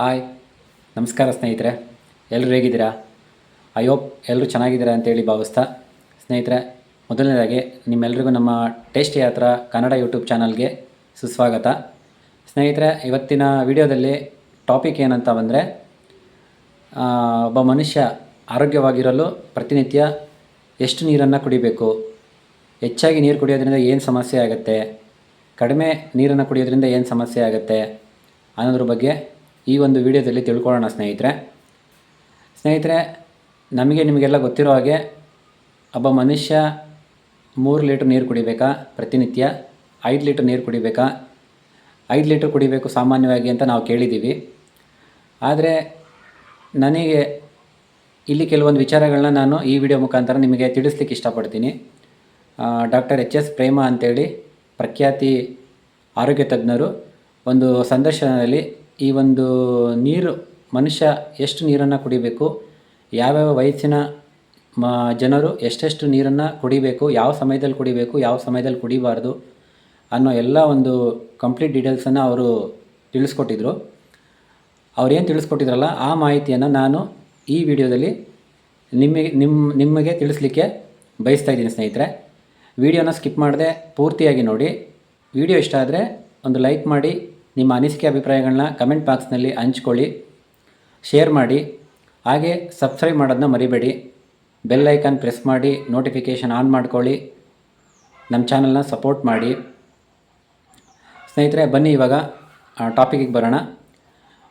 Hi, ನಮಸ್ಕಾರ ಸ್ನೇಹಿತರೆ. ಎಲ್ಲರೂ ಹೇಗಿದ್ದೀರಾ? ಐ ಹೋಪ್ ಎಲ್ಲರೂ ಚೆನ್ನಾಗಿದ್ದೀರಾ ಅಂತೇಳಿ ಭಾವಿಸ್ತಾ. ಸ್ನೇಹಿತರೆ, ಮೊದಲನೇದಾಗಿ ನಿಮ್ಮೆಲ್ರಿಗೂ ನಮ್ಮ ಟೇಸ್ಟ್ ಯಾತ್ರ ಕನ್ನಡ ಯೂಟ್ಯೂಬ್ ಚಾನಲ್ಗೆ ಸುಸ್ವಾಗತ. ಸ್ನೇಹಿತರೆ, ಇವತ್ತಿನ ವಿಡಿಯೋದಲ್ಲಿ ಟಾಪಿಕ್ ಏನಂತ ಬಂದರೆ ಒಬ್ಬ ಮನುಷ್ಯ ಆರೋಗ್ಯವಾಗಿರಲು ಪ್ರತಿನಿತ್ಯ ಎಷ್ಟು ನೀರನ್ನು ಕುಡಿಬೇಕು, ಹೆಚ್ಚಾಗಿ ನೀರು ಕುಡಿಯೋದ್ರಿಂದ ಏನು ಸಮಸ್ಯೆ ಆಗುತ್ತೆ, ಕಡಿಮೆ ನೀರನ್ನು ಕುಡಿಯೋದ್ರಿಂದ ಏನು ಸಮಸ್ಯೆ ಆಗುತ್ತೆ ಅನ್ನೋದ್ರ ಬಗ್ಗೆ ಈ ಒಂದು ವಿಡಿಯೋದಲ್ಲಿ ತಿಳ್ಕೊಳ್ಳೋಣ ಸ್ನೇಹಿತರೆ. ಸ್ನೇಹಿತರೆ, ನಮಗೆ ನಿಮಗೆಲ್ಲ ಗೊತ್ತಿರೋ ಹಾಗೆ ಒಬ್ಬ ಮನುಷ್ಯ ಮೂರು ಲೀಟ್ರ್ ನೀರು ಕುಡಿಬೇಕಾ ಪ್ರತಿನಿತ್ಯ? ಐದು ಲೀಟ್ರ್ ನೀರು ಕುಡಿಬೇಕಾ? ಐದು ಲೀಟ್ರ್ ಕುಡಿಬೇಕು ಸಾಮಾನ್ಯವಾಗಿ ಅಂತ ನಾವು ಕೇಳಿದ್ದೀವಿ. ಆದರೆ ನನಗೆ ಇಲ್ಲಿ ಕೆಲವೊಂದು ವಿಚಾರಗಳನ್ನ ನಾನು ಈ ವಿಡಿಯೋ ಮುಖಾಂತರ ನಿಮಗೆ ತಿಳಿಸ್ಲಿಕ್ಕೆ ಇಷ್ಟಪಡ್ತೀನಿ. ಡಾಕ್ಟರ್ ಎಚ್ ಎಸ್ ಪ್ರೇಮ ಅಂತೇಳಿ ಪ್ರಖ್ಯಾತಿ ಆರೋಗ್ಯ ತಜ್ಞರು ಒಂದು ಸಂದರ್ಶನದಲ್ಲಿ ಈ ಒಂದು ನೀರು, ಮನುಷ್ಯ ಎಷ್ಟು ನೀರನ್ನು ಕುಡಿಬೇಕು, ಯಾವ್ಯಾವ ವಯಸ್ಸಿನ ಮ, ಜನರು ಎಷ್ಟೆಷ್ಟು ನೀರನ್ನು ಕುಡಿಬೇಕು, ಯಾವ ಸಮಯದಲ್ಲಿ ಕುಡಿಬೇಕು, ಯಾವ ಸಮಯದಲ್ಲಿ ಕುಡಿಬಾರ್ದು ಅನ್ನೋ ಎಲ್ಲ ಒಂದು ಕಂಪ್ಲೀಟ್ ಡೀಟೇಲ್ಸನ್ನು ಅವರು ತಿಳಿಸ್ಕೊಟ್ಟಿದ್ರು. ಅವ್ರೇನು ತಿಳಿಸ್ಕೊಟ್ಟಿದ್ರಲ್ಲ, ಆ ಮಾಹಿತಿಯನ್ನು ನಾನು ಈ ವಿಡಿಯೋದಲ್ಲಿ ನಿಮಗೆ ನಿಮ್ಮ ನಿಮಗೆ ತಿಳಿಸ್ಲಿಕ್ಕೆ ಬಯಸ್ತಾ ಇದ್ದೀನಿ ಸ್ನೇಹಿತರೆ. ವಿಡಿಯೋನ ಸ್ಕಿಪ್ ಮಾಡದೆ ಪೂರ್ತಿಯಾಗಿ ನೋಡಿ. ವಿಡಿಯೋ ಇಷ್ಟ ಆದರೆ ಒಂದು ಲೈಕ್ ಮಾಡಿ ನಿಮ್ಮ ಅನಿಸಿಕೆ ಅಭಿಪ್ರಾಯಗಳನ್ನ ಕಮೆಂಟ್ ಬಾಕ್ಸ್ನಲ್ಲಿ ಹಂಚ್ಕೊಳ್ಳಿ ಶೇರ್ ಮಾಡಿ, ಹಾಗೆ ಸಬ್ಸ್ಕ್ರೈಬ್ ಮಾಡೋದನ್ನ ಮರಿಬೇಡಿ ಬೆಲ್ ಐಕಾನ್ ಪ್ರೆಸ್ ಮಾಡಿ ನೋಟಿಫಿಕೇಷನ್ ಆನ್ ಮಾಡ್ಕೊಳ್ಳಿ, ನಮ್ಮ ಚಾನಲ್ನ ಸಪೋರ್ಟ್ ಮಾಡಿ. ಸ್ನೇಹಿತರೆ, ಬನ್ನಿ ಇವಾಗ ಟಾಪಿಕಿಗೆ ಬರೋಣ.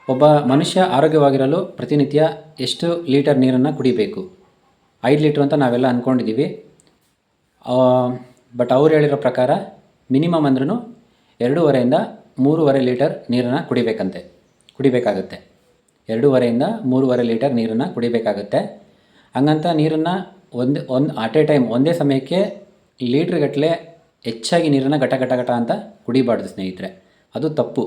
ಒಬ್ಬ ಮನುಷ್ಯ ಆರೋಗ್ಯವಾಗಿರಲು ಪ್ರತಿನಿತ್ಯ ಎಷ್ಟು ಲೀಟರ್ ನೀರನ್ನು ಕುಡಿಬೇಕು? ಐದು ಲೀಟ್ರ್ ಅಂತ ನಾವೆಲ್ಲ ಅಂದ್ಕೊಂಡಿದ್ದೀವಿ ಬಟ್ ಅವ್ರು ಹೇಳಿರೋ ಪ್ರಕಾರ ಮಿನಿಮಮ್ ಅಂದ್ರೂ ಎರಡೂವರೆಯಿಂದ ಮೂರುವರೆ ಲೀಟರ್ ನೀರನ್ನು ಕುಡಿಬೇಕಂತೆ. ಕುಡಿಬೇಕಾಗುತ್ತೆ. ಎರಡೂವರೆಯಿಂದ ಮೂರುವರೆ ಲೀಟರ್ ನೀರನ್ನು ಕುಡಿಬೇಕಾಗುತ್ತೆ. ಹಂಗಂತ ನೀರನ್ನು ಒಂದು ಒಂದು ಅಟ್ ಎ ಟೈಮ್ ಒಂದೇ ಸಮಯಕ್ಕೆ ಲೀಟ್ರ್ಗಟ್ಟಲೆ ಹೆಚ್ಚಾಗಿ ನೀರನ್ನು ಘಟ ಘಟ ಘಟ ಅಂತ ಕುಡಿಬಾರ್ದು ಸ್ನೇಹಿತರೆ. ಅದು ತಪ್ಪು.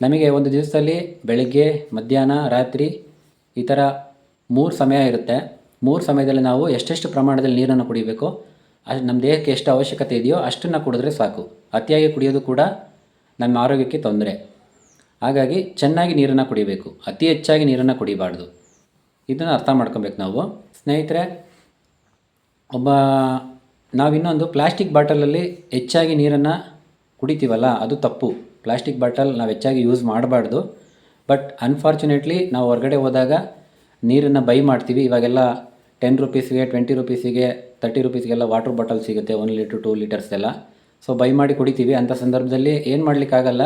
ನಮಗೆ ಒಂದು ದಿವಸದಲ್ಲಿ ಬೆಳಗ್ಗೆ, ಮಧ್ಯಾಹ್ನ, ರಾತ್ರಿ ಈ ಥರ ಮೂರು ಸಮಯ ಇರುತ್ತೆ. ಮೂರು ಸಮಯದಲ್ಲಿ ನಾವು ಎಷ್ಟೆಷ್ಟು ಪ್ರಮಾಣದಲ್ಲಿ ನೀರನ್ನು ಕುಡಿಬೇಕು ಅದು ನಮ್ಮ ದೇಹಕ್ಕೆ ಎಷ್ಟು ಅವಶ್ಯಕತೆ ಇದೆಯೋ ಅಷ್ಟನ್ನು ಕುಡಿದ್ರೆ ಸಾಕು. ಅತಿಯಾಗಿ ಕುಡಿಯೋದು ಕೂಡ ನಮ್ಮ ಆರೋಗ್ಯಕ್ಕೆ ತೊಂದರೆ. ಹಾಗಾಗಿ ಚೆನ್ನಾಗಿ ನೀರನ್ನು ಕುಡಿಬೇಕು. ಅತಿ ಹೆಚ್ಚಾಗಿ ನೀರನ್ನು ಕುಡಿಬಾರ್ದು. ಇದನ್ನು ಅರ್ಥ ಮಾಡ್ಕೊಬೇಕು ನಾವು. ಸ್ನೇಹಿತರೆ, ಒಬ್ಬ, ನಾವಿನ್ನೊಂದು ಪ್ಲಾಸ್ಟಿಕ್ ಬಾಟಲಲ್ಲಿ ಹೆಚ್ಚಾಗಿ ನೀರನ್ನು ಕುಡಿತೀವಲ್ಲ, ಅದು ತಪ್ಪು. ಪ್ಲಾಸ್ಟಿಕ್ ಬಾಟಲ್ ನಾವು ಹೆಚ್ಚಾಗಿ ಯೂಸ್ ಮಾಡಬಾರ್ದು. ಬಟ್ ಅನ್ಫಾರ್ಚುನೇಟ್ಲಿ ನಾವು ಹೊರಗಡೆ ಹೋದಾಗ ನೀರನ್ನು ಬೈ ಮಾಡ್ತೀವಿ. ಇವಾಗೆಲ್ಲ ಟೆನ್ ರುಪೀಸ್ಗೆ, ಟ್ವೆಂಟಿ ರುಪೀಸಿಗೆ, ತರ್ಟಿ ರುಪೀಸ್ಗೆಲ್ಲ ವಾಟರ್ ಬಾಟಲ್ ಸಿಗುತ್ತೆ. ಒನ್ ಲೀಟ್ರ್, ಟೂ ಲೀಟರ್ಸ್ ಎಲ್ಲ. ಸೊ ಬೈ ಮಾಡಿ ಕುಡಿತೀವಿ ಅಂಥ ಸಂದರ್ಭದಲ್ಲಿ ಏನು ಮಾಡಲಿಕ್ಕಾಗಲ್ಲ.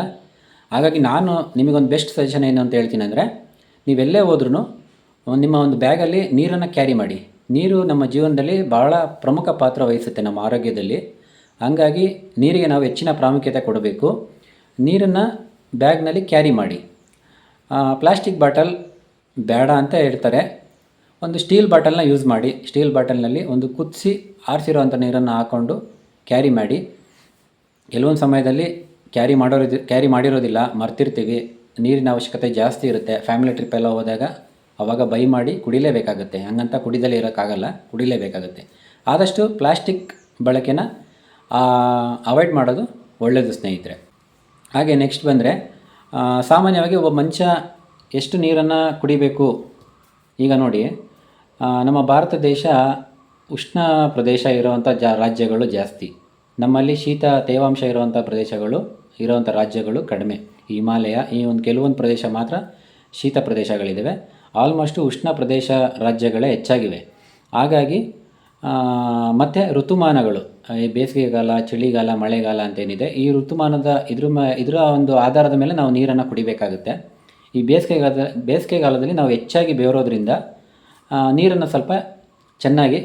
ಹಾಗಾಗಿ ನಾನು ನಿಮಗೊಂದು ಬೆಸ್ಟ್ ಸಜೆಷನ್ ಏನು ಅಂತ ಹೇಳ್ತೀನಿ ಅಂದರೆ ನೀವೆಲ್ಲೇ ಹೋದ್ರೂ ನಿಮ್ಮ ಒಂದು ಬ್ಯಾಗಲ್ಲಿ ನೀರನ್ನು ಕ್ಯಾರಿ ಮಾಡಿ. ನೀರು ನಮ್ಮ ಜೀವನದಲ್ಲಿ ಭಾಳ ಪ್ರಮುಖ ಪಾತ್ರ ವಹಿಸುತ್ತೆ ನಮ್ಮ ಆರೋಗ್ಯದಲ್ಲಿ. ಹಾಗಾಗಿ ನೀರಿಗೆ ನಾವು ಹೆಚ್ಚಿನ ಪ್ರಾಮುಖ್ಯತೆ ಕೊಡಬೇಕು. ನೀರನ್ನು ಬ್ಯಾಗ್ನಲ್ಲಿ ಕ್ಯಾರಿ ಮಾಡಿ. ಪ್ಲಾಸ್ಟಿಕ್ ಬಾಟಲ್ ಬೇಡ ಅಂತ ಹೇಳ್ತಾರೆ. ಒಂದು ಸ್ಟೀಲ್ ಬಾಟಲ್ನ ಯೂಸ್ ಮಾಡಿ. ಸ್ಟೀಲ್ ಬಾಟಲ್ನಲ್ಲಿ ಒಂದು ಕುದಿಸಿ ಆರಿಸಿರೋವಂಥ ನೀರನ್ನು ಹಾಕ್ಕೊಂಡು ಕ್ಯಾರಿ ಮಾಡಿ. ಕೆಲವೊಂದು ಸಮಯದಲ್ಲಿ ಕ್ಯಾರಿ ಮಾಡೋರಿದ್ದು ಕ್ಯಾರಿ ಮಾಡಿರೋದಿಲ್ಲ, ಮರ್ತಿರ್ತೀವಿ, ನೀರಿನ ಅವಶ್ಯಕತೆ ಜಾಸ್ತಿ ಇರುತ್ತೆ ಫ್ಯಾಮಿಲಿ ಟ್ರಿಪ್ ಎಲ್ಲ ಹೋದಾಗ ಅವಾಗ ಬೈ ಮಾಡಿ ಕುಡಿಲೇಬೇಕಾಗುತ್ತೆ, ಹಂಗಂತ ಕುಡಿದಲೇ ಇರೋಕ್ಕಾಗಲ್ಲ, ಕುಡಿಲೇಬೇಕಾಗುತ್ತೆ. ಆದಷ್ಟು ಪ್ಲಾಸ್ಟಿಕ್ ಬಳಕೆನ ಅವಾಯ್ಡ್ ಮಾಡೋದು ಒಳ್ಳೆಯದು ಸ್ನೇಹಿತರೆ. ಹಾಗೆ ನೆಕ್ಸ್ಟ್ ಬಂದರೆ ಸಾಮಾನ್ಯವಾಗಿ ಒಬ್ಬ ಮನುಷ್ಯ ಎಷ್ಟು ನೀರನ್ನು ಕುಡಿಬೇಕು? ಈಗ ನೋಡಿ ನಮ್ಮ ಭಾರತ ದೇಶ ಉಷ್ಣ ಪ್ರದೇಶ ಇರುವಂಥ ಜಾ, ರಾಜ್ಯಗಳು ಜಾಸ್ತಿ. ನಮ್ಮಲ್ಲಿ ಶೀತ ತೇವಾಂಶ ಇರುವಂಥ ಪ್ರದೇಶಗಳು ಇರುವಂಥ ರಾಜ್ಯಗಳು ಕಡಿಮೆ. ಹಿಮಾಲಯ ಈ ಒಂದು ಕೆಲವೊಂದು ಪ್ರದೇಶ ಮಾತ್ರ ಶೀತ ಪ್ರದೇಶಗಳಿದ್ದಾವೆ ಆಲ್ಮೋಸ್ಟು ಉಷ್ಣ ಪ್ರದೇಶ ರಾಜ್ಯಗಳೇ ಹೆಚ್ಚಾಗಿವೆ. ಹಾಗಾಗಿ ಮತ್ತು ಋತುಮಾನಗಳು, ಈ ಬೇಸಿಗೆಗಾಲ, ಚಳಿಗಾಲ, ಮಳೆಗಾಲ ಅಂತೇನಿದೆ, ಈ ಋತುಮಾನದ ಇದ್ರ ಮ, ಇದರ ಒಂದು ಆಧಾರದ ಮೇಲೆ ನಾವು ನೀರನ್ನು ಕುಡಿಬೇಕಾಗುತ್ತೆ. ಈ ಬೇಸಿಗೆಗಾಲದ, ಬೇಸಿಗೆಗಾಲದಲ್ಲಿ ನಾವು ಹೆಚ್ಚಾಗಿ ಬೇರೋದ್ರಿಂದ ನೀರನ್ನು ಸ್ವಲ್ಪ ಚೆನ್ನಾಗಿ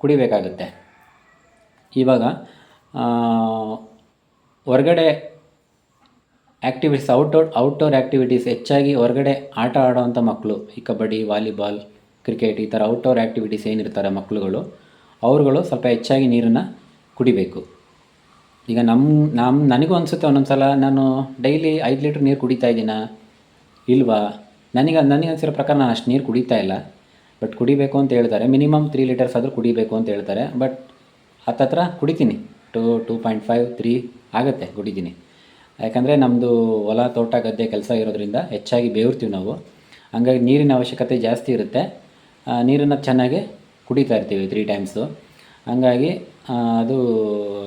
ಕುಡಿಬೇಕಾಗುತ್ತೆ. ಇವಾಗ ಹೊರಗಡೆ ಆ್ಯಕ್ಟಿವಿಟೀಸ್ ಔಟ್ಡೋರ್ ಔಟ್ಡೋರ್ ಆ್ಯಕ್ಟಿವಿಟೀಸ್ ಹೆಚ್ಚಾಗಿ ಹೊರಗಡೆ ಆಟ ಆಡೋವಂಥ ಮಕ್ಕಳು ಈ ಕಬಡ್ಡಿ, ವಾಲಿಬಾಲ್ ಕ್ರಿಕೆಟ್ ಈ ಥರ ಔಟ್ಡೋರ್ ಆ್ಯಕ್ಟಿವಿಟೀಸ್ ಏನಿರ್ತಾರೆ ಮಕ್ಕಳುಗಳು ಅವರುಗಳು ಸ್ವಲ್ಪ ಹೆಚ್ಚಾಗಿ ನೀರನ್ನು ಕುಡಿಬೇಕು. ಈಗ ನಮ್ಮ ನಮ್ಮ ನನಗೂ ಅನಿಸುತ್ತೆ ಒಂದೊಂದು ಸಲ ನಾನು ಡೈಲಿ ಐದು ಲೀಟ್ರ್ ನೀರು ಕುಡಿತಾ ಇದ್ದೀನಾ, ಇಲ್ವಾ? ನನಗೆ ನನಗೆ ಅನಿಸಿರೋ ಪ್ರಕಾರ ನಾನು ಅಷ್ಟು ನೀರು ಕುಡಿತಾ ಇಲ್ಲ. ಬಟ್ ಕುಡಿಬೇಕು ಅಂತ ಹೇಳ್ತಾರೆ ಮಿನಿಮಮ್ ತ್ರೀ ಲೀಟರ್ಸ್ ಆದರೂ ಕುಡಿಬೇಕು ಅಂತ ಹೇಳ್ತಾರೆ ಬಟ್ ಹತ್ತತ್ರ ಕುಡಿತೀನಿ. Two, two point five, three ಆಗುತ್ತೆ ಗುಡಿದ್ದೀನಿ ಯಾಕಂದರೆ ನಮ್ಮದು ಹೊಲ, ತೋಟ, ಗದ್ದೆ ಕೆಲಸ ಇರೋದ್ರಿಂದ ಹೆಚ್ಚಾಗಿ ಬೇವರ್ತೀವಿ ನಾವು. ಹಂಗಾಗಿ ನೀರಿನ ಅವಶ್ಯಕತೆ ಜಾಸ್ತಿ ಇರುತ್ತೆ. ನೀರನ್ನು ಚೆನ್ನಾಗಿ ಕುಡಿತಾ ಇರ್ತೀವಿ ತ್ರೀ ಟೈಮ್ಸು ಹಂಗಾಗಿ ಅದು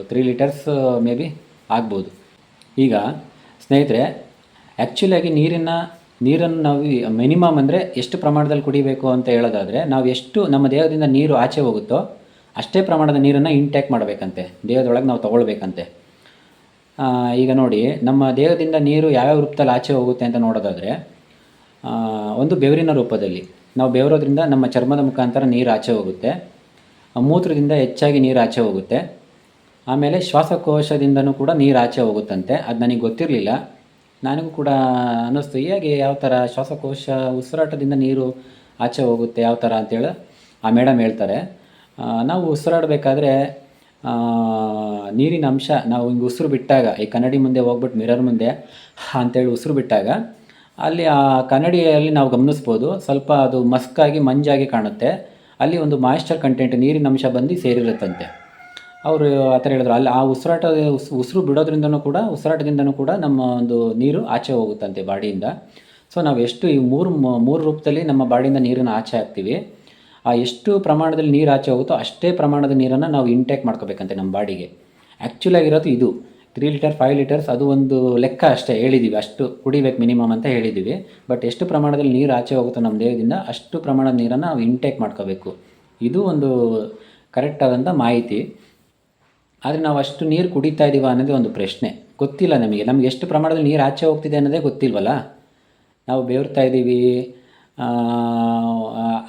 ತ್ರೀ ಲೀಟರ್ಸ್ ಮೇ ಬಿ ಆಗ್ಬೋದು. ಈಗ ಸ್ನೇಹಿತರೆ ಆ್ಯಕ್ಚುಲಿಯಾಗಿ ನೀರಿನ, ನೀರನ್ನು ನಾವು ಮಿನಿಮಮ್ ಅಂದರೆ ಎಷ್ಟು ಪ್ರಮಾಣದಲ್ಲಿ ಕುಡಿಬೇಕು ಅಂತ ಹೇಳೋದಾದರೆ, ನಾವು ಎಷ್ಟು ನಮ್ಮ ದೇಹದಿಂದ ನೀರು ಆಚೆ ಹೋಗುತ್ತೋ ಅಷ್ಟೇ ಪ್ರಮಾಣದ ನೀರನ್ನು ಇಂಟ್ಯಾಕ್ ಮಾಡಬೇಕಂತೆ. ದೇಹದೊಳಗೆ ನಾವು ತೊಗೊಳ್ಬೇಕಂತೆ. ಈಗ ನೋಡಿ, ನಮ್ಮ ದೇಹದಿಂದ ನೀರು ಯಾವ್ಯಾವ ರೂಪದಲ್ಲಿ ಆಚೆ ಹೋಗುತ್ತೆ ಅಂತ ನೋಡೋದಾದರೆ ಒಂದು ಬೆವರಿನ ರೂಪದಲ್ಲಿ. ನಾವು ಬೆವರೋದ್ರಿಂದ ನಮ್ಮ ಚರ್ಮದ ಮುಖಾಂತರ ನೀರು ಆಚೆ ಹೋಗುತ್ತೆ. ಮೂತ್ರದಿಂದ ಹೆಚ್ಚಾಗಿ ನೀರು ಆಚೆ ಹೋಗುತ್ತೆ. ಆಮೇಲೆ ಶ್ವಾಸಕೋಶದಿಂದನೂ ಕೂಡ ನೀರು ಆಚೆ ಹೋಗುತ್ತಂತೆ. ಅದು ನನಗೆ ಗೊತ್ತಿರಲಿಲ್ಲ. ನನಗೂ ಕೂಡ ಅನ್ನಿಸ್ತು, ಹೇಗೆ ಯಾವ ಥರ ಶ್ವಾಸಕೋಶ ಉಸಿರಾಟದಿಂದ ನೀರು ಆಚೆ ಹೋಗುತ್ತೆ, ಯಾವ ಥರ ಅಂತೇಳಿ ಆ ಮೇಡಮ್ ಹೇಳ್ತಾರೆ. ನಾವು ಉಸಿರಾಡಬೇಕಾದ್ರೆ ನೀರಿನ ಅಂಶ ನಾವು ಹಿಂಗೆ ಉಸಿರು ಬಿಟ್ಟಾಗ, ಈ ಕನ್ನಡಿ ಮುಂದೆ ಹೋಗ್ಬಿಟ್ಟು ಮಿರರ್ ಮುಂದೆ ಅಂತೇಳಿ ಉಸಿರು ಬಿಟ್ಟಾಗ, ಅಲ್ಲಿ ಆ ಕನ್ನಡಿಯಲ್ಲಿ ನಾವು ಗಮನಿಸ್ಬೋದು, ಸ್ವಲ್ಪ ಅದು ಮಸ್ಕಾಗಿ ಮಂಜಾಗಿ ಕಾಣುತ್ತೆ, ಅಲ್ಲಿ ಒಂದು ಮಾಯಿಶ್ಚರ್ ಕಂಟೆಂಟ್ ನೀರಿನ ಅಂಶ ಬಂದು ಸೇರಿರುತ್ತಂತೆ. ಅವರು ಆ ಥರ ಹೇಳಿದ್ರು. ಅಲ್ಲಿ ಆ ಉಸಿರಾಟ ಉಸ್, ಉಸಿರು ಬಿಡೋದ್ರಿಂದನೂ ಕೂಡ, ಉಸಿರಾಟದಿಂದನೂ ಕೂಡ ನಮ್ಮ ಒಂದು ನೀರು ಆಚೆ ಹೋಗುತ್ತಂತೆ ಬಾಡಿಯಿಂದ. ಸೊ ನಾವು ಎಷ್ಟು ಈ ಮೂರು ಮೂರು ರೂಪದಲ್ಲಿ ನಮ್ಮ ಬಾಡಿಯಿಂದ ನೀರನ್ನು ಆಚೆ ಹಾಕ್ತೀವಿ. ಆ ಎಷ್ಟು ಪ್ರಮಾಣದಲ್ಲಿ ನೀರು ಆಚೆ ಹೋಗುತ್ತೋ ಅಷ್ಟೇ ಪ್ರಮಾಣದ ನೀರನ್ನು ನಾವು ಇಂಟೇಕ್ ಮಾಡ್ಕೋಬೇಕಂತೆ ನಮ್ಮ ಬಾಡಿಗೆ. ಆ್ಯಕ್ಚುಲ್ ಆಗಿರೋದು ಇದು. ತ್ರೀ ಲೀಟರ್ ಫೈವ್ ಲೀಟರ್ಸ್ ಅದು ಒಂದು ಲೆಕ್ಕ ಅಷ್ಟೇ ಹೇಳಿದ್ದೀವಿ ಅಷ್ಟು ಕುಡಿಬೇಕು ಮಿನಿಮಮ್ ಅಂತ ಹೇಳಿದ್ದೀವಿ ಬಟ್ ಎಷ್ಟು ಪ್ರಮಾಣದಲ್ಲಿ ನೀರು ಆಚೆ ಹೋಗುತ್ತೋ ನಮ್ಮ ದೇಹದಿಂದ ಅಷ್ಟು ಪ್ರಮಾಣದ ನೀರನ್ನು ನಾವು ಇಂಟೇಕ್ ಮಾಡ್ಕೋಬೇಕು. ಇದು ಒಂದು ಕರೆಕ್ಟ್ ಆದಂಥ ಮಾಹಿತಿ. ಆದರೆ ನಾವು ಅಷ್ಟು ನೀರು ಕುಡಿತಾ ಇದ್ದೀವ ಅನ್ನೋದೇ ಒಂದು ಪ್ರಶ್ನೆ. ಗೊತ್ತಿಲ್ಲ ನಮಗೆ. ನಮ್ಗೆ ಎಷ್ಟು ಪ್ರಮಾಣದಲ್ಲಿ ನೀರು ಆಚೆ ಹೋಗ್ತಿದೆ ಅನ್ನೋದೇ ಗೊತ್ತಿಲ್ವಲ್ಲ? ನಾವು ಬೇವ್ರ್ತಾ ಇದ್ದೀವಿ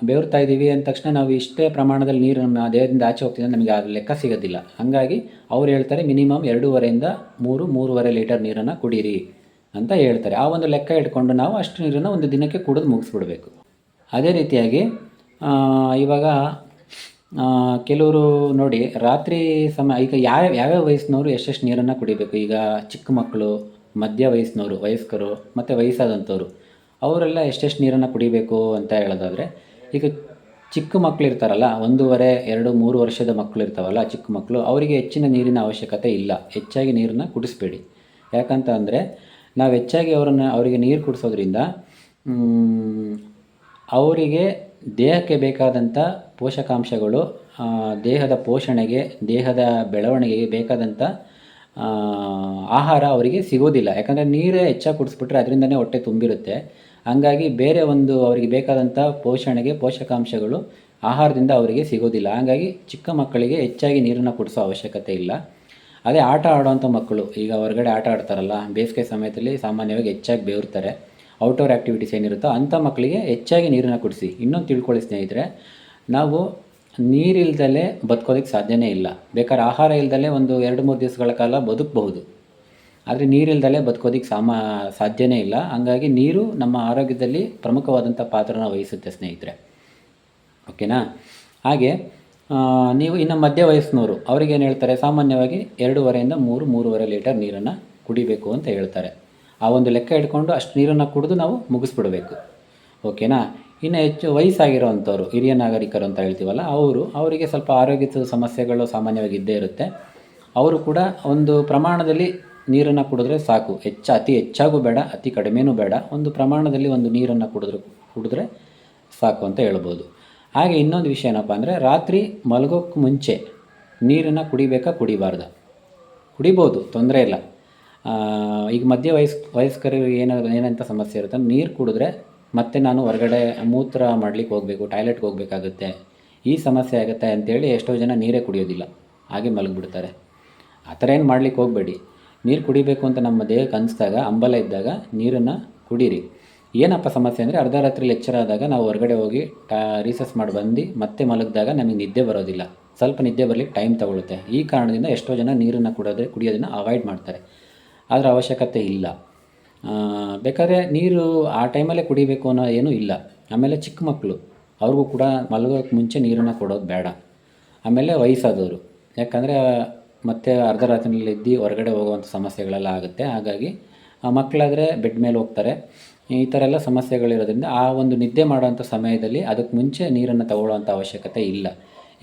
ಬೇವ್ರ್ತಾ ಇದ್ದೀವಿ ಅಂದ ತಕ್ಷಣ ನಾವು ಇಷ್ಟೇ ಪ್ರಮಾಣದಲ್ಲಿ ನೀರು ನಮ್ಮ ದೇಹದಿಂದ ಆಚೆ ಹೋಗ್ತಿದೆ ನಮಗೆ ಅದು ಲೆಕ್ಕ ಸಿಗೋದಿಲ್ಲ. ಹಾಗಾಗಿ ಅವ್ರು ಹೇಳ್ತಾರೆ ಮಿನಿಮಮ್ ಎರಡೂವರೆಯಿಂದ ಮೂರು ಮೂರುವರೆ ಲೀಟರ್ ನೀರನ್ನು ಕುಡೀರಿ ಅಂತ ಹೇಳ್ತಾರೆ. ಆ ಒಂದು ಲೆಕ್ಕ ಇಟ್ಕೊಂಡು ನಾವು ಅಷ್ಟು ನೀರನ್ನು ಒಂದು ದಿನಕ್ಕೆ ಕುಡಿದು ಮುಗಿಸ್ಬಿಡ್ಬೇಕು. ಅದೇ ರೀತಿಯಾಗಿ ಆ, ಇವಾಗ ಕೆಲವರು ನೋಡಿ ರಾತ್ರಿ ಸಮಯ ಈಗ ಯಾವ ಯಾವ್ಯಾವ ವಯಸ್ಸಿನವರು ಎಷ್ಟೆಷ್ಟು ನೀರನ್ನು ಕುಡಿಬೇಕು? ಈಗ ಚಿಕ್ಕ ಮಕ್ಕಳು ಮಧ್ಯ ವಯಸ್ಸಿನವರು ವಯಸ್ಕರು ಮತ್ತು ವಯಸ್ಸಾದಂಥವ್ರು. ಅವರೆಲ್ಲ ಎಷ್ಟೆಷ್ಟು ನೀರನ್ನು ಕುಡಿಬೇಕು ಅಂತ ಹೇಳೋದಾದರೆ, ಈಗ ಚಿಕ್ಕ ಮಕ್ಕಳು ಇರ್ತಾರಲ್ಲ, ಒಂದೂವರೆ, ಎರಡು, ಮೂರು ವರ್ಷದ ಮಕ್ಕಳು ಇರ್ತಾವಲ್ಲ ಚಿಕ್ಕ ಮಕ್ಕಳು ಅವರಿಗೆ ಹೆಚ್ಚಿನ ನೀರಿನ ಅವಶ್ಯಕತೆ ಇಲ್ಲ. ಹೆಚ್ಚಾಗಿ ನೀರನ್ನು ಕುಡಿಸ್ಬೇಡಿ. ಯಾಕಂತ ಅಂದರೆ, ನಾವು ಹೆಚ್ಚಾಗಿ ಅವರನ್ನು, ಅವರಿಗೆ ನೀರು ಕುಡಿಸೋದ್ರಿಂದ ಅವರಿಗೆ ದೇಹಕ್ಕೆ ಬೇಕಾದಂಥ ಪೋಷಕಾಂಶಗಳು ದೇಹದ ಪೋಷಣೆಗೆ, ದೇಹದ ಬೆಳವಣಿಗೆಗೆ ಬೇಕಾದಂಥ ಆಹಾರ ಅವರಿಗೆ ಸಿಗೋದಿಲ್ಲ. ಯಾಕಂದರೆ ನೀರೇ ಹೆಚ್ಚಾಗಿ ಕುಡಿಸ್ಬಿಟ್ರೆ ಅದರಿಂದನೇ ಹೊಟ್ಟೆ ತುಂಬಿರುತ್ತೆ. ಹಂಗಾಗಿ ಬೇರೆ ಒಂದು ಅವರಿಗೆ ಬೇಕಾದಂಥ ಪೋಷಣೆಗೆ ಪೋಷಕಾಂಶಗಳು ಆಹಾರದಿಂದ ಅವರಿಗೆ ಸಿಗೋದಿಲ್ಲ. ಹಾಗಾಗಿ ಚಿಕ್ಕ ಮಕ್ಕಳಿಗೆ ಹೆಚ್ಚಾಗಿ ನೀರನ್ನು ಕುಡಿಸೋ ಅವಶ್ಯಕತೆ ಇಲ್ಲ. ಅದೇ ಆಟ ಆಡೋವಂಥ ಮಕ್ಕಳು, ಈಗ ಹೊರಗಡೆ ಆಟ ಆಡ್ತಾರಲ್ಲ, ಬೇಸಿಗೆ ಸಮಯದಲ್ಲಿ ಸಾಮಾನ್ಯವಾಗಿ ಹೆಚ್ಚಾಗಿ ಬೇವ್ರ್ತಾರೆ. ಔಟ್ಡೋರ್ ಆ್ಯಕ್ಟಿವಿಟೀಸ್ ಏನಿರುತ್ತೋ ಅಂಥ ಮಕ್ಕಳಿಗೆ ಹೆಚ್ಚಾಗಿ ನೀರನ್ನು ಕುಡಿಸಿ. ಇನ್ನೊಂದು ತಿಳ್ಕೊಳ್ಳಿ ಸ್ನೇಹಿತರೆ, ನಾವು ನೀರಿಲ್ದಲೇ ಬದುಕೋದಕ್ಕೆ ಸಾಧ್ಯವೇ ಇಲ್ಲ. ಬೇಕಾದ್ರೆ ಆಹಾರ ಇಲ್ದಲೇ ಒಂದು ಎರಡು ಮೂರು ದಿವಸಗಳ ಕಾಲ ಬದುಕಬಹುದು. ಆದರೆ ನೀರಿಲ್ದಲೇ ಬದುಕೋದಕ್ಕೆ ಸಾಮ, ಸಾಧ್ಯನೇ ಇಲ್ಲ. ಹಂಗಾಗಿ ನೀರು ನಮ್ಮ ಆರೋಗ್ಯದಲ್ಲಿ ಪ್ರಮುಖವಾದಂಥ ಪಾತ್ರನ ವಹಿಸುತ್ತೆ ಸ್ನೇಹಿತರೆ. ಓಕೆನಾ? ಹಾಗೆ ನೀವು ಇನ್ನು ಮಧ್ಯ ವಯಸ್ಸಿನವರು ಅವ್ರಿಗೆ ಏನು ಹೇಳ್ತಾರೆ? ಸಾಮಾನ್ಯವಾಗಿ ಎರಡೂವರೆಯಿಂದ ಮೂರು, ಮೂರುವರೆ ಲೀಟರ್ ನೀರನ್ನು ಕುಡಿಬೇಕು ಅಂತ ಹೇಳ್ತಾರೆ. ಆ ಒಂದು ಲೆಕ್ಕ ಇಟ್ಕೊಂಡು ಅಷ್ಟು ನೀರನ್ನು ಕುಡಿದು ನಾವು ಮುಗಿಸ್ಬಿಡಬೇಕು. ಓಕೆನಾ? ಇನ್ನು ಹೆಚ್ಚು ವಯಸ್ಸಾಗಿರೋವಂಥವ್ರು, ಹಿರಿಯ ನಾಗರಿಕರು ಅಂತ ಹೇಳ್ತೀವಲ್ಲ, ಅವರು, ಅವರಿಗೆ ಸ್ವಲ್ಪ ಆರೋಗ್ಯದ ಸಮಸ್ಯೆಗಳು ಸಾಮಾನ್ಯವಾಗಿ ಇದ್ದೇ ಇರುತ್ತೆ. ಅವರು ಕೂಡ ಒಂದು ಪ್ರಮಾಣದಲ್ಲಿ ನೀರನ್ನು ಕುಡಿದ್ರೆ ಸಾಕು. ಹೆಚ್ಚು, ಅತಿ ಹೆಚ್ಚಾಗೂ ಬೇಡ, ಅತಿ ಕಡಿಮೆನೂ ಬೇಡ. ಒಂದು ಪ್ರಮಾಣದಲ್ಲಿ ಒಂದು ನೀರನ್ನು ಕುಡಿದ್ರೆ ಕುಡಿದ್ರೆ ಸಾಕು ಅಂತ ಹೇಳ್ಬೋದು. ಹಾಗೆ ಇನ್ನೊಂದು ವಿಷಯ ಏನಪ್ಪ ಅಂದರೆ, ರಾತ್ರಿ ಮಲಗೋಕ್ಕೆ ಮುಂಚೆ ನೀರನ್ನು ಕುಡಿಬೇಕಾ ಕುಡಿಬಾರ್ದ? ಕುಡಿಬೋದು, ತೊಂದರೆ ಇಲ್ಲ. ಈಗ ಮಧ್ಯ ವಯಸ್, ವಯಸ್ಕರಿಗೆ ಏನಾದ್ರು ಏನಂತ ಸಮಸ್ಯೆ ಇರುತ್ತೆ ನೀರು ಕುಡಿದ್ರೆ ಮತ್ತೆ ನಾನು ಹೊರಗಡೆ ಮೂತ್ರ ಮಾಡಲಿಕ್ಕೆ ಹೋಗಬೇಕು, ಟಾಯ್ಲೆಟ್ಗೆ ಹೋಗಬೇಕಾಗುತ್ತೆ. ಈ ಸಮಸ್ಯೆ ಆಗುತ್ತೆ ಅಂತೇಳಿ ಎಷ್ಟೋ ಜನ ನೀರೇ ಕುಡಿಯೋದಿಲ್ಲ. ಹಾಗೆ ಮಲಗಿಬಿಡ್ತಾರೆ. ಆ ಥರ ಏನು ಮಾಡಲಿಕ್ಕೆ ಹೋಗಬೇಡಿ. ನೀರು ಕುಡಿಬೇಕು ಅಂತ ನಮ್ಮ ದೇಹಕ್ಕೆ ಅನಿಸ್ದಾಗ, ಅಂಬಲ ಇದ್ದಾಗ ನೀರನ್ನು ಕುಡೀರಿ. ಏನಪ್ಪ ಸಮಸ್ಯೆ ಅಂದರೆ ಅರ್ಧ ರಾತ್ರಿ ಲೆಕ್ಚರ್ ಆದಾಗ ನಾವು ಹೊರಗಡೆ ಹೋಗಿ ಟಾ ರೀಸಸ್ ಮಾಡಿ ಬಂದು ಮತ್ತೆ ಮಲಗಿದಾಗ ನಮಗೆ ನಿದ್ದೆ ಬರೋದಿಲ್ಲ. ಸ್ವಲ್ಪ ನಿದ್ದೆ ಬರಲಿಕ್ಕೆ ಟೈಮ್ ತಗೊಳುತ್ತೆ. ಈ ಕಾರಣದಿಂದ ಎಷ್ಟೋ ಜನ ನೀರನ್ನು ಕುಡೋದ್ರೆ ಕುಡಿಯೋದನ್ನು ಅವಾಯ್ಡ್ ಮಾಡ್ತಾರೆ. ಅದರ ಅವಶ್ಯಕತೆ ಇಲ್ಲ. ಬೇಕಾದ್ರೆ ನೀರು ಆ ಟೈಮಲ್ಲೇ ಕುಡಿಬೇಕು ಅನ್ನೋ ಏನೂ ಇಲ್ಲ. ಆಮೇಲೆ ಚಿಕ್ಕ ಮಕ್ಕಳು ಅವ್ರಿಗೂ ಕೂಡ ಮಲಗೋಕ್ಕೆ ಮುಂಚೆ ನೀರನ್ನು ಕೊಡೋದು ಬೇಡ. ಆಮೇಲೆ ವಯಸ್ಸಾದವರು. ಯಾಕಂದರೆ ಮತ್ತೆ ಅರ್ಧ ರಾತ್ರಿನಲ್ಲಿ ಎದ್ದು ಹೊರಗಡೆ ಹೋಗುವಂಥ ಸಮಸ್ಯೆಗಳೆಲ್ಲ ಆಗುತ್ತೆ. ಹಾಗಾಗಿ ಮಕ್ಕಳಾದರೆ ಬೆಡ್ ಮೇಲೆ ಹೋಗ್ತಾರೆ. ಈ ಥರ ಎಲ್ಲ ಸಮಸ್ಯೆಗಳಿರೋದ್ರಿಂದ ಆ ಒಂದು ನಿದ್ದೆ ಮಾಡುವಂಥ ಸಮಯದಲ್ಲಿ ಅದಕ್ಕೆ ಮುಂಚೆ ನೀರನ್ನು ತಗೊಳ್ಳುವಂಥ ಅವಶ್ಯಕತೆ ಇಲ್ಲ.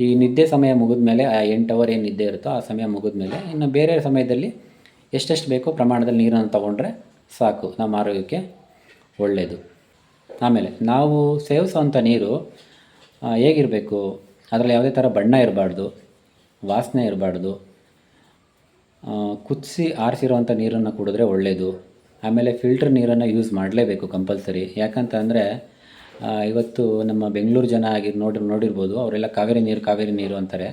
ಈ ನಿದ್ದೆ ಸಮಯ ಮುಗಿದ ಮೇಲೆ ಆ ಎಂಟು ಅವರ್ ಏನು ನಿದ್ದೆ ಇರುತ್ತೋ ಆ ಸಮಯ ಮುಗಿದ ಮೇಲೆ ಇನ್ನು ಬೇರೆ ಸಮಯದಲ್ಲಿ ಎಷ್ಟೆಷ್ಟು ಬೇಕೋ ಪ್ರಮಾಣದಲ್ಲಿ ನೀರನ್ನು ತಗೊಂಡ್ರೆ ಸಾಕು. ನಮ್ಮ ಆರೋಗ್ಯಕ್ಕೆ ಒಳ್ಳೆಯದು ಆಮೇಲೆ ನಾವು ಸೇವಿಸುವಂಥ ನೀರು ಹೇಗಿರಬೇಕು? ಅದರಲ್ಲಿ ಯಾವುದೇ ಥರ ಬಣ್ಣ ಇರಬಾರ್ದು, ವಾಸನೆ ಇರಬಾರ್ದು ಕುದಿಸಿ ಆರಿಸಿರೋವಂಥ ನೀರನ್ನು ಕುಡಿದ್ರೆ ಒಳ್ಳೆಯದು ಆಮೇಲೆ ಫಿಲ್ಟರ್ ನೀರನ್ನು ಯೂಸ್ ಮಾಡಲೇಬೇಕು ಕಂಪಲ್ಸರಿ ಯಾಕಂತ ಅಂದರೆ ಇವತ್ತು ನಮ್ಮ ಬೆಂಗಳೂರು ಜನ ಆಗಿ ನೋಡಿ, ನೋಡಿರ್ಬೋದು, ಅವರೆಲ್ಲ ಕಾವೇರಿ ನೀರು ಕಾವೇರಿ ನೀರು ಅಂತಾರೆ.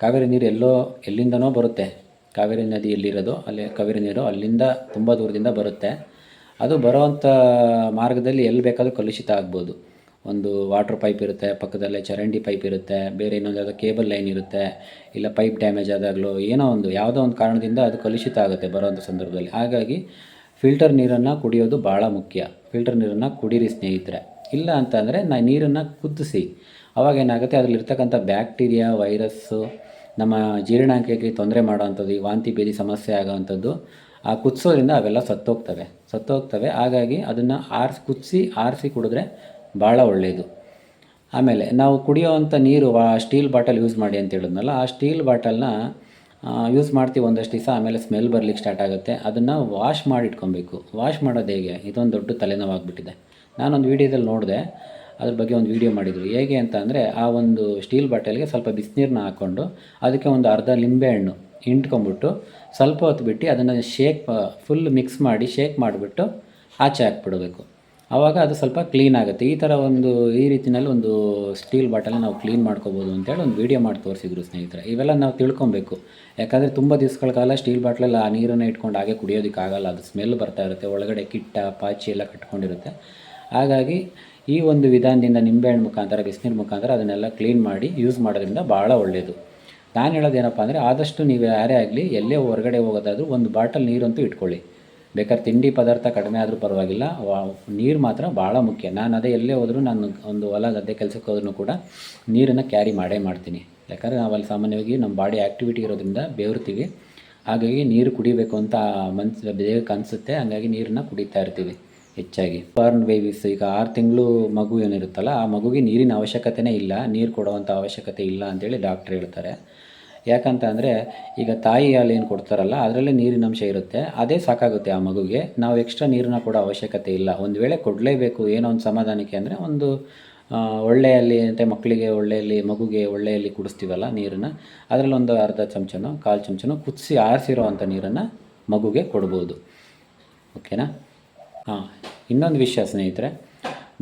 ಕಾವೇರಿ ನೀರು ಎಲ್ಲೋ, ಎಲ್ಲಿಂದನೋ ಬರುತ್ತೆ. ಕಾವೇರಿ ನದಿ ಎಲ್ಲಿರೋದು, ಅಲ್ಲಿ ಕಾವೇರಿ ನೀರು ಅಲ್ಲಿಂದ ತುಂಬ ದೂರದಿಂದ ಬರುತ್ತೆ. ಅದು ಬರೋವಂಥ ಮಾರ್ಗದಲ್ಲಿ ಎಲ್ಲಿ ಬೇಕಾದರೂ ಕಲುಷಿತ ಆಗ್ಬೋದು. ಒಂದು ವಾಟರ್ ಪೈಪ್ ಇರುತ್ತೆ, ಪಕ್ಕದಲ್ಲೇ ಚರಂಡಿ ಪೈಪ್ ಇರುತ್ತೆ, ಬೇರೆ ಇನ್ನೊಂದು ಯಾವುದೋ ಕೇಬಲ್ ಲೈನ್ ಇರುತ್ತೆ, ಇಲ್ಲ ಪೈಪ್ ಡ್ಯಾಮೇಜ್ ಆದಾಗಲೂ ಏನೋ ಒಂದು, ಯಾವುದೋ ಒಂದು ಕಾರಣದಿಂದ ಅದು ಕಲುಷಿತ ಆಗುತ್ತೆ ಬರೋವಂಥ ಸಂದರ್ಭದಲ್ಲಿ. ಹಾಗಾಗಿ ಫಿಲ್ಟರ್ ನೀರನ್ನು ಕುಡಿಯೋದು ಭಾಳ ಮುಖ್ಯ. ಫಿಲ್ಟರ್ ನೀರನ್ನು ಕುಡೀರಿ ಸ್ನೇಹಿತರೆ. ಇಲ್ಲ ಅಂತಂದರೆ ನಾ, ನೀರನ್ನು ಕುದಿಸಿ. ಅವಾಗ ಏನಾಗುತ್ತೆ ಅದರಲ್ಲಿರ್ತಕ್ಕಂಥ ಬ್ಯಾಕ್ಟೀರಿಯಾ ವೈರಸ್ಸು ನಮ್ಮ ಜೀರ್ಣಾಂಕಕ್ಕೆ ತೊಂದರೆ ಮಾಡೋವಂಥದ್ದು, ಈ ವಾಂತಿ ಬೇದಿ ಸಮಸ್ಯೆ ಆಗೋವಂಥದ್ದು, ಆ ಕುದಿಸೋದ್ರಿಂದ ಅವೆಲ್ಲ ಸತ್ತೋಗ್ತವೆ. ಸತ್ತೋಗ್ತವೆ. ಹಾಗಾಗಿ ಅದನ್ನು ಆರಿಸಿ, ಕುದಿಸಿ, ಆರಿಸಿ ಕುಡಿದ್ರೆ ಭಾಳ ಒಳ್ಳೆಯದು ಆಮೇಲೆ ನಾವು ಕುಡಿಯುವಂಥ ನೀರು ವಾ, ಸ್ಟೀಲ್ ಬಾಟಲ್ ಯೂಸ್ ಮಾಡಿ ಅಂತ ಹೇಳಿದ್ನಲ್ಲ, ಆ ಸ್ಟೀಲ್ ಬಾಟಲ್ನ ಯೂಸ್ ಮಾಡ್ತೀವಿ ಒಂದಷ್ಟು ದಿವಸ, ಆಮೇಲೆ ಸ್ಮೆಲ್ ಬರ್ಲಿಕ್ಕೆ ಸ್ಟಾರ್ಟ್ ಆಗುತ್ತೆ. ಅದನ್ನು ವಾಶ್ ಮಾಡಿ ಇಟ್ಕೊಬೇಕು. ವಾಶ್ ಮಾಡೋದು ಹೇಗೆ? ಇದೊಂದು ದೊಡ್ಡ ತಲೆನೋವಾಗ್ಬಿಟ್ಟಿದೆ. ನಾನೊಂದು ವೀಡಿಯೋದಲ್ಲಿ ನೋಡಿದೆ. ಅದ್ರ ಬಗ್ಗೆ ಒಂದು ವೀಡಿಯೋ ಮಾಡಿದರು. ಹೇಗೆ ಅಂತ ಅಂದರೆ, ಆ ಒಂದು ಸ್ಟೀಲ್ ಬಾಟಲ್ಗೆ ಸ್ವಲ್ಪ ಬಿಸಿನೀರನ್ನ ಹಾಕ್ಕೊಂಡು ಅದಕ್ಕೆ ಒಂದು ಅರ್ಧ ಲಿಂಬೆಹಣ್ಣು ಹಿಂಡ್ಕೊಂಬಿಟ್ಟು ಸ್ವಲ್ಪ ಹೊತ್ತು ಬಿಟ್ಟು ಅದನ್ನು ಶೇಕ್ ಫುಲ್ ಮಿಕ್ಸ್ ಮಾಡಿ, ಶೇಕ್ ಮಾಡಿಬಿಟ್ಟು ಆಚೆ ಹಾಕ್ಬಿಡಬೇಕು. ಆವಾಗ ಅದು ಸ್ವಲ್ಪ ಕ್ಲೀನ್ ಆಗುತ್ತೆ. ಈ ಥರ ಒಂದು, ಈ ರೀತಿಯಲ್ಲಿ ಒಂದು ಸ್ಟೀಲ್ ಬಾಟಲ್ ನಾವು ಕ್ಲೀನ್ ಮಾಡ್ಕೋಬೋದು ಅಂತೇಳಿ ಒಂದು ವೀಡಿಯೋ ಮಾಡಿ ತೋರಿಸಿದ್ರು ಸ್ನೇಹಿತರೆ. ಇವೆಲ್ಲ ನಾವು ತಿಳ್ಕೊಬೇಕು. ಯಾಕಂದರೆ ತುಂಬ ದಿವಸಗಳ ಕಾಲ ಸ್ಟೀಲ್ ಬಾಟ್ಲಲ್ಲಿ ಆ ನೀರನ್ನು ಇಟ್ಕೊಂಡು ಹಾಗೆ ಕುಡಿಯೋದಕ್ಕಾಗಲ್ಲ ಅದು ಸ್ಮೆಲ್ ಬರ್ತಾ ಇರುತ್ತೆ. ಒಳಗಡೆ ಕಿಟ್ಟ, ಪಾಚಿ ಎಲ್ಲ ಕಟ್ಕೊಂಡಿರುತ್ತೆ. ಹಾಗಾಗಿ ಈ ಒಂದು ವಿಧಾನದಿಂದ ನಿಂಬೆಹಣ್ಣು ಮುಖಾಂತರ, ಬಿಸಿನೀರು ಮುಖಾಂತರ ಅದನ್ನೆಲ್ಲ ಕ್ಲೀನ್ ಮಾಡಿ ಯೂಸ್ ಮಾಡೋದ್ರಿಂದ ಭಾಳ ಒಳ್ಳೆಯದು ನಾನು ಹೇಳೋದೇನಪ್ಪ ಅಂದರೆ ಆದಷ್ಟು ನೀವು ಯಾರೇ ಆಗಲಿ ಎಲ್ಲೇ ಹೊರಗಡೆ ಹೋಗೋದಾದರೂ ಒಂದು ಬಾಟಲ್ ನೀರಂತೂ ಇಟ್ಕೊಳ್ಳಿ. ಬೇಕಾದ್ರೆ ತಿಂಡಿ ಪದಾರ್ಥ ಕಡಿಮೆ ಆದರೂ ಪರವಾಗಿಲ್ಲ. ನೀರು ಮಾತ್ರ ಭಾಳ ಮುಖ್ಯ. ನಾನು ಅದೇ ಎಲ್ಲೇ ಹೋದರೂ ನಾನು ಒಂದು ಹೊಲ ಗದ್ದೆ ಕೆಲಸಕ್ಕೆ ಹೋದ್ರೂ ಕೂಡ ನೀರನ್ನು ಕ್ಯಾರಿ ಮಾಡೇ ಮಾಡ್ತೀನಿ. ಯಾಕಂದರೆ ನಾವಲ್ಲಿ ಸಾಮಾನ್ಯವಾಗಿ ನಮ್ಮ ಬಾಡಿ ಆ್ಯಕ್ಟಿವಿಟಿ ಇರೋದ್ರಿಂದ ಬೆವರ್ತೀವಿ. ಹಾಗಾಗಿ ನೀರು ಕುಡಿಬೇಕು ಅಂತ ಮನ್ಸು ದೇಹಕ್ಕೆ ಅನಿಸುತ್ತೆ. ಹಾಗಾಗಿ ನೀರನ್ನು ಕುಡಿತಾ ಇರ್ತೀವಿ ಹೆಚ್ಚಾಗಿ. ಬರ್ನ್ ಬೇಬೀಸ್ ಈಗ ಆರು ತಿಂಗಳು ಮಗು ಏನಿರುತ್ತಲ್ಲ, ಆ ಮಗುಗೆ ನೀರಿನ ಅವಶ್ಯಕತೆನೇ ಇಲ್ಲ. ನೀರು ಕೊಡುವಂಥ ಅವಶ್ಯಕತೆ ಇಲ್ಲ ಅಂತೇಳಿ ಡಾಕ್ಟ್ರ್ ಹೇಳ್ತಾರೆ. ಯಾಕಂತ ಅಂದರೆ ಈಗ ತಾಯಿ ಹಾಲು ಏನು ಕೊಡ್ತಾರಲ್ಲ, ಅದರಲ್ಲೇ ನೀರಿನ ಅಂಶ ಇರುತ್ತೆ. ಅದೇ ಸಾಕಾಗುತ್ತೆ ಆ ಮಗುಗೆ. ನಾವು ಎಕ್ಸ್ಟ್ರಾ ನೀರನ್ನ ಕೂಡ ಅವಶ್ಯಕತೆ ಇಲ್ಲ. ಒಂದು ವೇಳೆ ಕೊಡಲೇಬೇಕು, ಏನೋ ಒಂದು ಸಮಾಧಾನಕ್ಕೆ ಅಂದರೆ ಒಂದು ಒಳ್ಳೆಯಲ್ಲಿ ಅಂತೆ ಮಕ್ಕಳಿಗೆ ಒಳ್ಳೆಯಲ್ಲಿ, ಮಗುಗೆ ಒಳ್ಳೆಯಲ್ಲಿ ಕುಡಿಸ್ತೀವಲ್ಲ ನೀರನ್ನು, ಅದರಲ್ಲಿ ಒಂದು ಅರ್ಧ ಚಮಚನೋ, ಕಾಲು ಚಮಚನೋ ಕುದಿಸಿ ಆರಿಸಿರೋ ಅಂಥ ನೀರನ್ನು ಮಗುಗೆ ಕೊಡ್ಬೋದು. ಓಕೆನಾ? ಹಾಂ, ಇನ್ನೊಂದು ವಿಷಯ ಸ್ನೇಹಿತರೆ.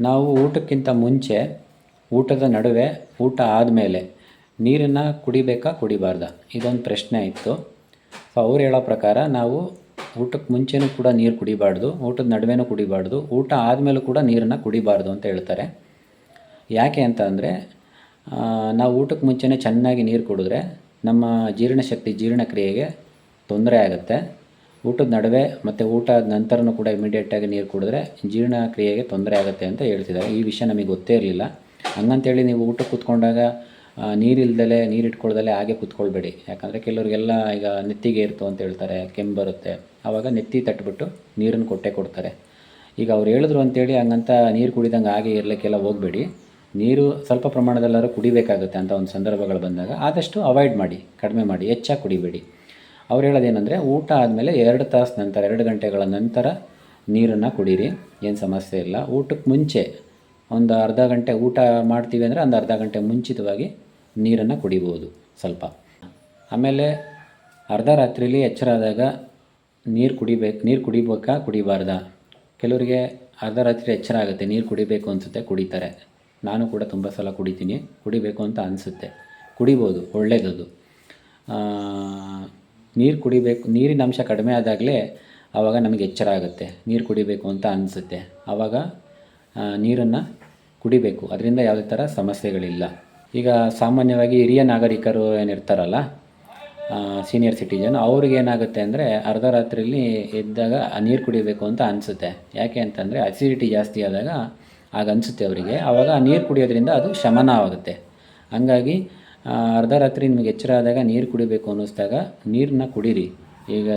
ನಾವು ಊಟಕ್ಕಿಂತ ಮುಂಚೆ ಊಟದ ನಡುವೆ ಊಟ ಆದಮೇಲೆ ನೀರನ್ನು ಕುಡಿಬೇಕಾ ಕುಡಿಬಾರ್ದ? ಇದೊಂದು ಪ್ರಶ್ನೆ ಇತ್ತು. ಸೊ ಅವ್ರು ಹೇಳೋ ಪ್ರಕಾರ ನಾವು ಊಟಕ್ಕೆ ಮುಂಚೆನೂ ಕೂಡ ನೀರು ಕುಡಿಬಾರ್ದು, ಊಟದ ನಡುವೆನೂ ಕುಡಿಬಾರ್ದು, ಊಟ ಆದಮೇಲೂ ಕೂಡ ನೀರನ್ನು ಕುಡಿಬಾರ್ದು ಅಂತ ಹೇಳ್ತಾರೆ. ಯಾಕೆ ಅಂತ ಅಂದರೆ ನಾವು ಊಟಕ್ಕೆ ಮುಂಚೆನೇ ಚೆನ್ನಾಗಿ ನೀರು ಕುಡಿದ್ರೆ ನಮ್ಮ ಜೀರ್ಣಶಕ್ತಿ ಜೀರ್ಣಕ್ರಿಯೆಗೆ ತೊಂದರೆ ಆಗುತ್ತೆ. ಊಟದ ನಡುವೆ ಮತ್ತು ಊಟ ಆದ ನಂತರನೂ ಕೂಡ ಇಮಿಡಿಯೇಟಾಗಿ ನೀರು ಕುಡಿದ್ರೆ ಜೀರ್ಣಕ್ರಿಯೆಗೆ ತೊಂದರೆ ಆಗುತ್ತೆ ಅಂತ ಹೇಳ್ತಿದ್ದಾರೆ. ಈ ವಿಷಯ ನಮಗೆ ಗೊತ್ತೇ ಇರಲಿಲ್ಲ. ಹಂಗಂತೇಳಿ ನೀವು ಊಟಕ್ಕೆ ಕೂತ್ಕೊಂಡಾಗ ನೀರಿಲ್ದಲೆ ನೀರು ಇಟ್ಕೊಳ್ದಲೆ ಹಾಗೆ ಕೂತ್ಕೊಳ್ಬೇಡಿ. ಯಾಕಂದರೆ ಕೆಲವರಿಗೆಲ್ಲ ಈಗ ನೆತ್ತಿಗೆ ಇರ್ತು ಅಂತ ಹೇಳ್ತಾರೆ, ಕೆಮ್ಮು ಬರುತ್ತೆ. ಆವಾಗ ನೆತ್ತಿ ತಟ್ಬಿಟ್ಟು ನೀರನ್ನು ಕೊಟ್ಟೆ ಕೊಡ್ತಾರೆ. ಈಗ ಅವ್ರು ಹೇಳಿದ್ರು ಅಂತೇಳಿ ಹಂಗಂತ ನೀರು ಕುಡಿದಂಗೆ ಹಾಗೆ ಇರಲಿಕ್ಕೆಲ್ಲ ಹೋಗಬೇಡಿ. ನೀರು ಸ್ವಲ್ಪ ಪ್ರಮಾಣದಲ್ಲಾದ್ರೂ ಕುಡಿಬೇಕಾಗುತ್ತೆ ಅಂತ ಒಂದು ಸಂದರ್ಭಗಳು ಬಂದಾಗ ಆದಷ್ಟು ಅವಾಯ್ಡ್ ಮಾಡಿ, ಕಡಿಮೆ ಮಾಡಿ, ಹೆಚ್ಚಾಗಿ ಕುಡಿಬೇಡಿ. ಅವ್ರು ಹೇಳೋದೇನೆಂದರೆ ಊಟ ಆದಮೇಲೆ ಎರಡು ತಾಸು ನಂತರ, ಎರಡು ಗಂಟೆಗಳ ನಂತರ ನೀರನ್ನು ಕುಡೀರಿ, ಏನು ಸಮಸ್ಯೆ ಇಲ್ಲ. ಊಟಕ್ಕೆ ಮುಂಚೆ ಒಂದು ಅರ್ಧ ಗಂಟೆ ಊಟ ಮಾಡ್ತೀವಿ ಅಂದರೆ ಒಂದು ಅರ್ಧ ಗಂಟೆ ಮುಂಚಿತವಾಗಿ ನೀರನ್ನು ಕುಡಿಬೋದು ಸ್ವಲ್ಪ. ಆಮೇಲೆ ಅರ್ಧ ರಾತ್ರಿಲಿ ಎಚ್ಚರ ಆದಾಗ ನೀರು ಕುಡಿಬೇಕು, ನೀರು ಕುಡಿಬೇಕಾ ಕುಡಿಬಾರ್ದಾ? ಕೆಲವರಿಗೆ ಅರ್ಧ ರಾತ್ರಿ ಎಚ್ಚರ ಆಗುತ್ತೆ, ನೀರು ಕುಡಿಬೇಕು ಅನಿಸುತ್ತೆ, ಕುಡಿತಾರೆ. ನಾನು ಕೂಡ ತುಂಬ ಸಲ ಕುಡಿತೀನಿ, ಕುಡಿಬೇಕು ಅಂತ ಅನಿಸುತ್ತೆ. ಕುಡಿಬೋದು ಒಳ್ಳೆಯದದು ನೀರು ಕುಡಿಬೇಕು, ನೀರಿನ ಅಂಶ ಕಡಿಮೆ ಆದಾಗಲೇ ಆವಾಗ ನಮಗೆ ಎಚ್ಚರ ಆಗುತ್ತೆ, ನೀರು ಕುಡಿಬೇಕು ಅಂತ ಅನಿಸುತ್ತೆ. ಆವಾಗ ನೀರನ್ನು ಕುಡಿಬೇಕು. ಅದರಿಂದ ಯಾವುದೇ ಥರ ಸಮಸ್ಯೆಗಳಿಲ್ಲ. ಈಗ ಸಾಮಾನ್ಯವಾಗಿ ಹಿರಿಯ ನಾಗರಿಕರು ಏನಿರ್ತಾರಲ್ಲ ಸೀನಿಯರ್ ಸಿಟಿಜನ್ ಅವ್ರಿಗೇನಾಗುತ್ತೆ ಅಂದರೆ ಅರ್ಧ ರಾತ್ರಿಯಲ್ಲಿ ಎದ್ದಾಗ ನೀರು ಕುಡಿಬೇಕು ಅಂತ ಅನಿಸುತ್ತೆ. ಯಾಕೆ ಅಂತಂದರೆ ಅಸಿಡಿಟಿ ಜಾಸ್ತಿ ಆದಾಗ ಆಗ ಅನಿಸುತ್ತೆ ಅವರಿಗೆ. ಆವಾಗ ನೀರು ಕುಡಿಯೋದ್ರಿಂದ ಅದು ಶಮನ ಆಗುತ್ತೆ ಹಂಗಾಗಿ ಅರ್ಧ ರಾತ್ರಿ ನಿಮಗೆ ಎಚ್ಚರ ಆದಾಗ ನೀರು ಕುಡಿಬೇಕು ಅನ್ನಿಸ್ದಾಗ ನೀರನ್ನ ಕುಡೀರಿ. ಈಗ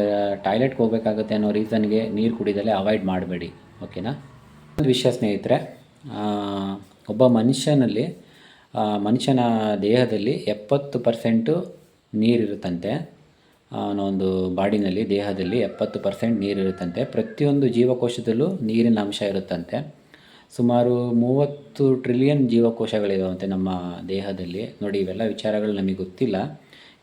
ಟಾಯ್ಲೆಟ್ಗೆ ಹೋಗ್ಬೇಕಾಗುತ್ತೆ ಅನ್ನೋ ರೀಸನ್ಗೆ ನೀರು ಕುಡಿದಲ್ಲೇ ಅವಾಯ್ಡ್ ಮಾಡಬೇಡಿ. ಓಕೆನಾ ಒಂದು ವಿಷಯ ಸ್ನೇಹಿತರೆ ಒಬ್ಬ ಮನುಷ್ಯನಲ್ಲಿ ಮನುಷ್ಯನ ದೇಹದಲ್ಲಿ ಎಪ್ಪತ್ತು ಪರ್ಸೆಂಟು ನೀರಿರುತ್ತಂತೆ. ಅವನ ಒಂದು ಬಾಡಿನಲ್ಲಿ ದೇಹದಲ್ಲಿ ಎಪ್ಪತ್ತು ಪರ್ಸೆಂಟ್ ನೀರಿರುತ್ತಂತೆ. ಪ್ರತಿಯೊಂದು ಜೀವಕೋಶದಲ್ಲೂ ನೀರಿನ ಅಂಶ ಇರುತ್ತಂತೆ. ಸುಮಾರು ಮೂವತ್ತು ಟ್ರಿಲಿಯನ್ ಜೀವಕೋಶಗಳಿದಾವಂತೆ ನಮ್ಮ ದೇಹದಲ್ಲಿ. ನೋಡಿ, ಇವೆಲ್ಲ ವಿಚಾರಗಳು ನಮಗೆ ಗೊತ್ತಿಲ್ಲ.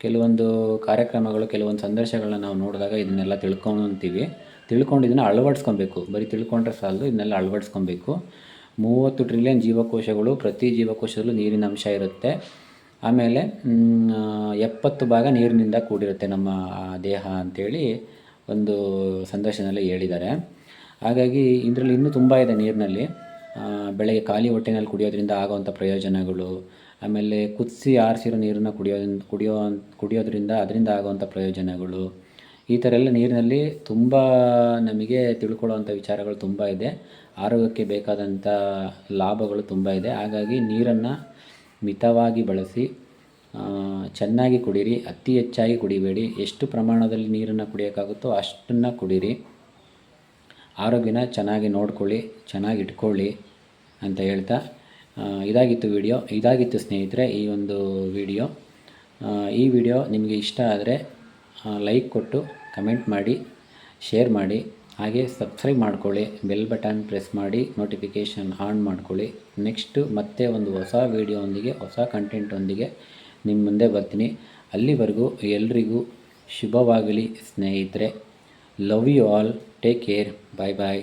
ಕೆಲವೊಂದು ಕಾರ್ಯಕ್ರಮಗಳು, ಕೆಲವೊಂದು ಸಂದರ್ಶಗಳನ್ನ ನಾವು ನೋಡಿದಾಗ ಇದನ್ನೆಲ್ಲ ತಿಳ್ಕೊಂತೀವಿ. ತಿಳ್ಕೊಂಡು ಇದನ್ನು ಅಳವಡಿಸ್ಕೊಬೇಕು. ಬರೀ ತಿಳ್ಕೊಂಡ್ರೆ ಸಾಲದು, ಇದನ್ನೆಲ್ಲ ಅಳವಡಿಸ್ಕೊಬೇಕು. ಮೂವತ್ತು ಟ್ರಿಲಿಯನ್ ಜೀವಕೋಶಗಳು ಪ್ರತಿ ಜೀವಕೋಶದಲ್ಲೂ ನೀರಿನ ಅಂಶ ಇರುತ್ತೆ. ಆಮೇಲೆ ಎಪ್ಪತ್ತು ಭಾಗ ನೀರಿನಿಂದ ಕೂಡಿರುತ್ತೆ ನಮ್ಮ ದೇಹ ಅಂಥೇಳಿ ಒಂದು ಸಂದರ್ಶನದಲ್ಲಿ ಹೇಳಿದ್ದಾರೆ. ಹಾಗಾಗಿ ಇದರಲ್ಲಿ ಇನ್ನೂ ತುಂಬ ಇದೆ ನೀರಿನಲ್ಲಿ. ಬೆಳಗ್ಗೆ ಖಾಲಿ ಹೊಟ್ಟೆನಲ್ಲಿ ಕುಡಿಯೋದ್ರಿಂದ ಆಗುವಂಥ ಪ್ರಯೋಜನಗಳು, ಆಮೇಲೆ ಕುದಿಸಿ ಆರಿಸಿರೋ ನೀರನ್ನು ಕುಡಿಯೋದ್ರಿಂದ ಕುಡಿಯೋ, ಕುಡಿಯೋದ್ರಿಂದ ಅದರಿಂದ ಆಗುವಂಥ ಪ್ರಯೋಜನಗಳು. ಈ ಥರ ಎಲ್ಲ ನೀರಿನಲ್ಲಿ ತುಂಬ ನಮಗೆ ತಿಳ್ಕೊಳ್ಳೋವಂಥ ವಿಚಾರಗಳು ತುಂಬ ಇದೆ. ಆರೋಗ್ಯಕ್ಕೆ ಬೇಕಾದಂಥ ಲಾಭಗಳು ತುಂಬ ಇದೆ. ಹಾಗಾಗಿ ನೀರನ್ನು ಮಿತವಾಗಿ ಬಳಸಿ ಚೆನ್ನಾಗಿ ಕುಡೀರಿ, ಅತಿ ಹೆಚ್ಚಾಗಿ ಕುಡಿಬೇಡಿ. ಎಷ್ಟು ಪ್ರಮಾಣದಲ್ಲಿ ನೀರನ್ನು ಕುಡಿಯೋಕ್ಕಾಗುತ್ತೋ ಅಷ್ಟನ್ನು ಕುಡೀರಿ. ಆರೋಗ್ಯನ ಚೆನ್ನಾಗಿ ನೋಡ್ಕೊಳ್ಳಿ, ಚೆನ್ನಾಗಿ ಇಟ್ಕೊಳ್ಳಿ ಅಂತ ಹೇಳ್ತಾ ಇದಾಗಿತ್ತು ವಿಡಿಯೋ. ಇದಾಗಿತ್ತು ಸ್ನೇಹಿತರೆ, ಈ ಒಂದು ವಿಡಿಯೋ. ಈ ವಿಡಿಯೋ ನಿಮಗೆ ಇಷ್ಟ ಆದರೆ ಲೈಕ್ ಕೊಟ್ಟು, ಕಮೆಂಟ್ ಮಾಡಿ, ಶೇರ್ ಮಾಡಿ. ಹಾಗೆ ಸಬ್ಸ್ಕ್ರೈಬ್ ಮಾಡ್ಕೊಳ್ಳಿ ಬೆಲ್ ಬಟನ್ ಪ್ರೆಸ್ ಮಾಡಿ ನೋಟಿಫಿಕೇಷನ್ ಆನ್ ಮಾಡ್ಕೊಳ್ಳಿ. ನೆಕ್ಸ್ಟು ಮತ್ತೆ ಒಂದು ಹೊಸ ವೀಡಿಯೋವೊಂದಿಗೆ ಹೊಸ ಕಂಟೆಂಟೊಂದಿಗೆ ನಿಮ್ಮ ಮುಂದೆ ಬರ್ತೀನಿ. ಅಲ್ಲಿವರೆಗೂ ಎಲ್ರಿಗೂ ಶುಭವಾಗಲಿ ಸ್ನೇಹಿತರೆ. Love you all take care bye bye